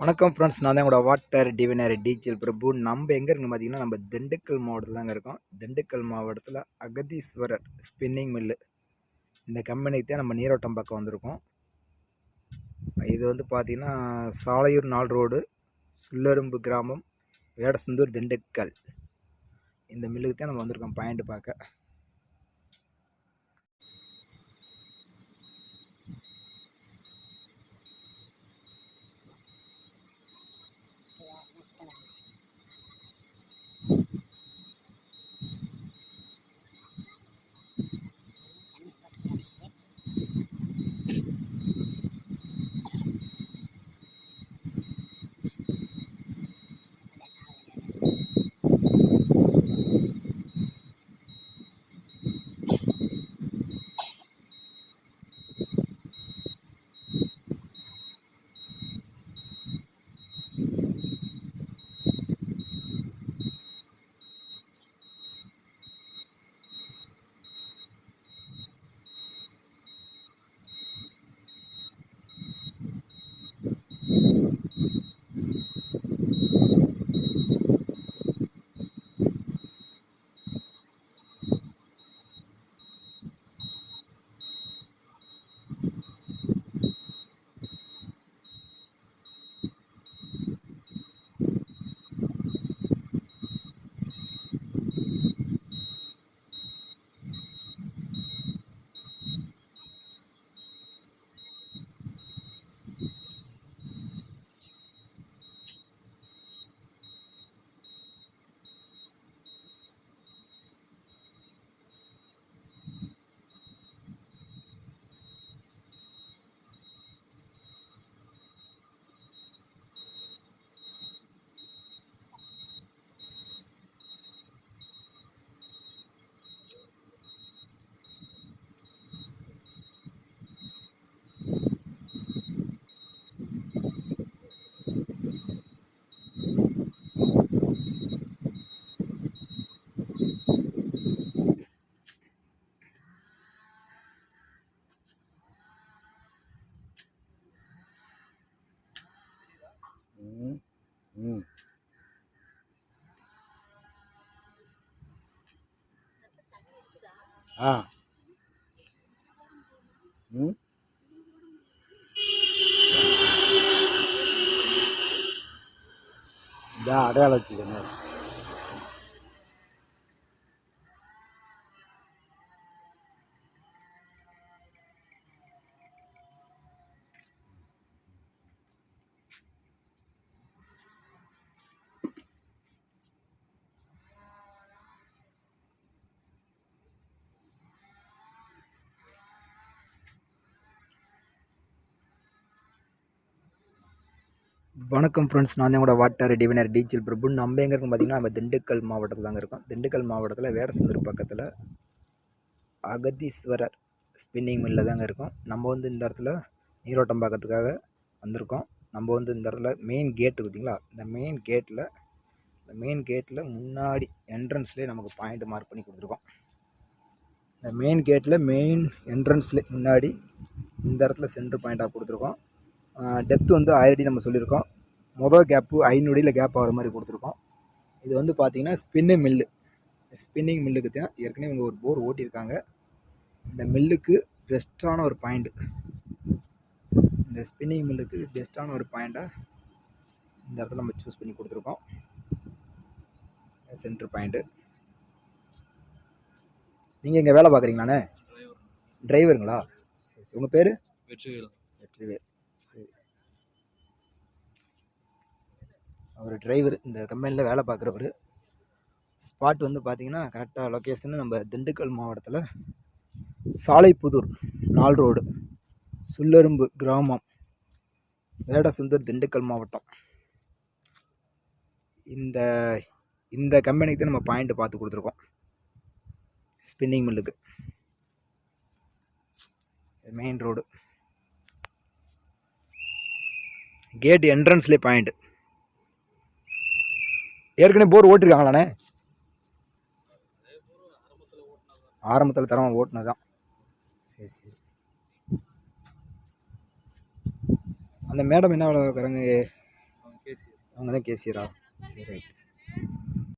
வணக்கம் ஃப்ரெண்ட்ஸ் நான் தான் உங்களோட வாட்டர் டிவினர் டீச்சல் பிரபு நம்ம எங்கே இருக்குன்னு பார்த்தீங்கன்னா நம்ம திண்டுக்கல் மாவட்டத்தில் தாங்க இருக்கோம். திண்டுக்கல் மாவட்டத்தில் அகதீஸ்வரர் ஸ்பின்னிங் மில்லு இந்த கம்பெனிக்கு தான் நம்ம நீரோட்டம் பக்கம் வந்திருக்கோம். இது வந்து பார்த்திங்கன்னா சாலையூர் நாள் ரோடு சுல்லரும்பு கிராமம் வேடசந்தூர் திண்டுக்கல். இந்த மில்லுக்கு தான் நம்ம வந்திருக்கோம் பாயிண்ட் பார்க்க. ஆ. ம். இதா அடையாளம் வச்சுக்கணும் வணக்கம் ஃப்ரெண்ட்ஸ் நான் தான் வாட்டர் டிவினர் டீச்சல் பிரபு. நம்ம எங்கே இருக்கும் பார்த்தீங்கன்னா நம்ம திண்டுக்கல் மாவட்டத்தில் தாங்க இருக்கோம். திண்டுக்கல் மாவட்டத்தில் வேடசுந்தர் பக்கத்தில் அகதீஸ்வரர் ஸ்பின்னிங் மில்லில் தாங்க இருக்கோம். நம்ம வந்து இந்த இடத்துல நீரோட்டம் பார்க்கறதுக்காக வந்திருக்கோம். நம்ம வந்து இந்த இடத்துல மெயின் கேட்டு பார்த்திங்களா? இந்த மெயின் கேட்டில் இந்த மெயின் கேட்டில் முன்னாடி என்ட்ரன்ஸ்லேயே நமக்கு பாயிண்ட் மார்க் பண்ணி கொடுத்துருக்கோம். இந்த மெயின் கேட்டில் மெயின் என்ட்ரன்ஸ்லேயே முன்னாடி இந்த இடத்துல சென்ட்ரு பாயிண்ட்டாக கொடுத்துருக்கோம். டெப்த் வந்து ஆல்ரெடி நம்ம சொல்லியிருக்கோம். மொதல் கேப்பு ஐநூடியில் கேப் ஆகிற மாதிரி கொடுத்துருக்கோம். இது வந்து பார்த்திங்கன்னா ஸ்பின்னு மில்லு ஸ்பின்னிங் மில்லுக்கு தான் ஏற்கனவே இவங்க ஒரு போர் ஓட்டியிருக்காங்க. இந்த மில்லுக்கு பெஸ்ட்டான ஒரு பாயிண்ட்டு இந்த ஸ்பின்னிங் மில்லுக்கு பெஸ்ட்டான ஒரு பாயிண்ட்டாக இந்த இடத்துல நம்ம சூஸ் பண்ணி கொடுத்துருக்கோம். சென்ட்ரு பாயிண்ட்டு நீங்கள் இங்கே வேலை பார்க்குறீங்களாண்ணே டிரைவருங்களா சரி சரி. உங்கள் பேர்? வெற்றிவேல். வெற்றிவேல். சரி. அவர் டிரைவர் இந்த கம்பெனியில் வேலை பார்க்குறவர். ஸ்பாட் வந்து பார்த்தீங்கன்னா கரெக்டாக லொக்கேஷன் நம்ம திண்டுக்கல் மாவட்டத்தில் சாலைப்புதூர் நால் ரோடு சுல்லரும்பு கிராமம் வேடசுந்தூர் திண்டுக்கல் மாவட்டம். இந்த இந்த கம்பெனிக்கு தான் நம்ம பாயிண்ட் பார்த்து கொடுத்துருக்கோம். ஸ்பின்னிங் மில்லுக்கு மெயின் ரோடு கேட் என்ட்ரன்ஸ்லேயே பாயிண்ட் ஏற்கனவே போர் ஓட்டிருக்காங்களாண்ணே? ஆரம்பத்தில் தரம் ஓட்டுனது தான் சரி சரி. அந்த மேடம் என்ன கேசி அவங்க தான் கேசியரா சரி.